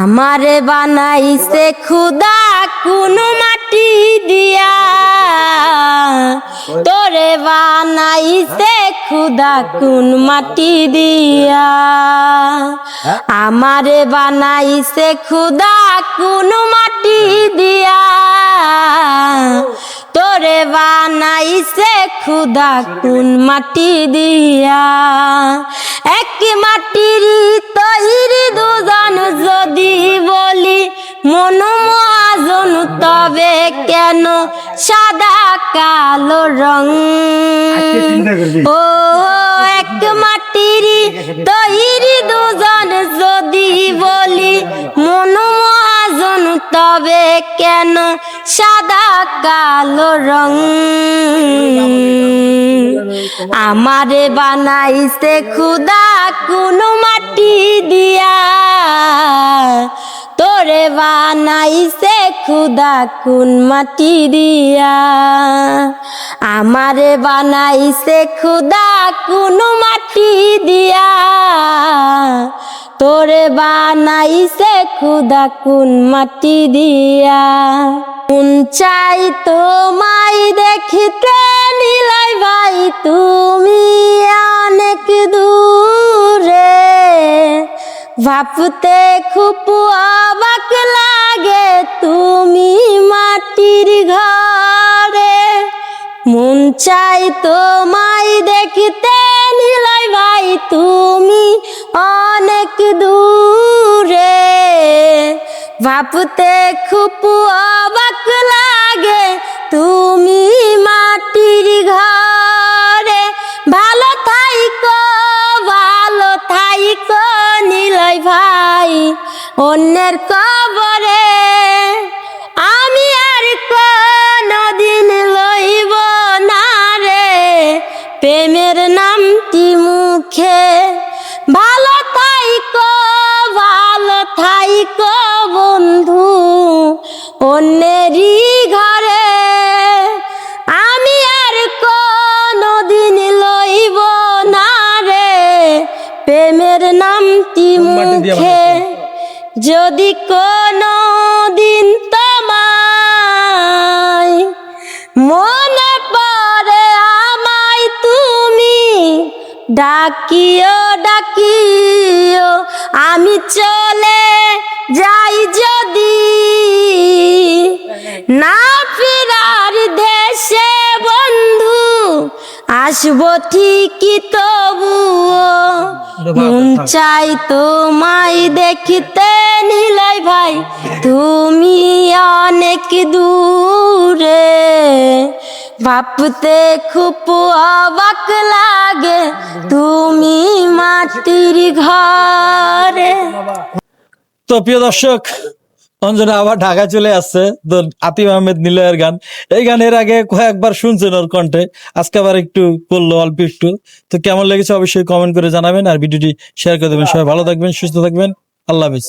আমারে বানাইছে খুদা কোন মাটি দিয়া। তোরে বানাইছে খুদা কোন মাটি দিয়া। আমারে বানাইছে খুদা কোন মাটি দিয়া। তোরে বানাইছে খুদা কোন মাটি দিয়া। কেন সাদা কালো রং? ও এক মাটির তৈরি দুজন যদি বলি মন মহাজন তবে কেন সাদা কালো রং? আমারে বানাইছে খুদা কোন মাটি দিয়া তোরে বানাইছে খুদা কোন মাটি দিয়া? আমারে বানাইছে খুদা কোন মাটি দিয়া। তোরে বানাইছে খুদা কোন মাটি দিয়া। কোন চাই তোমায় দেখিতে নিলাই ভাই, তুমি অনেক দূরে। ভাবতে খুব মাটির ঘরে, মন চাই তোমায় দেখতে নিলাই ভাই, তুমি অনেক দূরে। ভাবতে খুব অবাক লাগে, তুমি মাটির ঘরে। ভালো থাইকো ভালো থাইকো নিলয় ভাই, অন্যের কবরে। অন্যেরই ঘরে আমি আর কোনদিন লইব না রে। প্রেমের নামটি মুখে যদি কোনো দিন তোমায় মনে পড়ে আমায় তুমি ডাকিও ডাকিও আমি চলে যাই যদি না ফিরার দেশে বন্ধু আসব ঠিকই তবুও। মন চাই তোমায় দেখিতে নিলাই ভাই তুমি অনেক দূরে। ভাবতে খুব অবাক লাগে তুমি মাটির ঘরে। তো প্রিয় দর্শক অঞ্জনা আবার ঢাকা চলে আসছে। তো আতিম আহমেদ নিলয়ের গান। এই গান এর আগে কয়েকবার শুনছেন ওর কণ্ঠে। আজকে আবার একটু করল, অল্প একটু। তো কেমন লেগেছে অবশ্যই কমেন্ট করে জানাবেন আর ভিডিওটি শেয়ার করে দেবেন। সবাই ভালো থাকবেন, সুস্থ থাকবেন। আল্লাহ হাফিজ।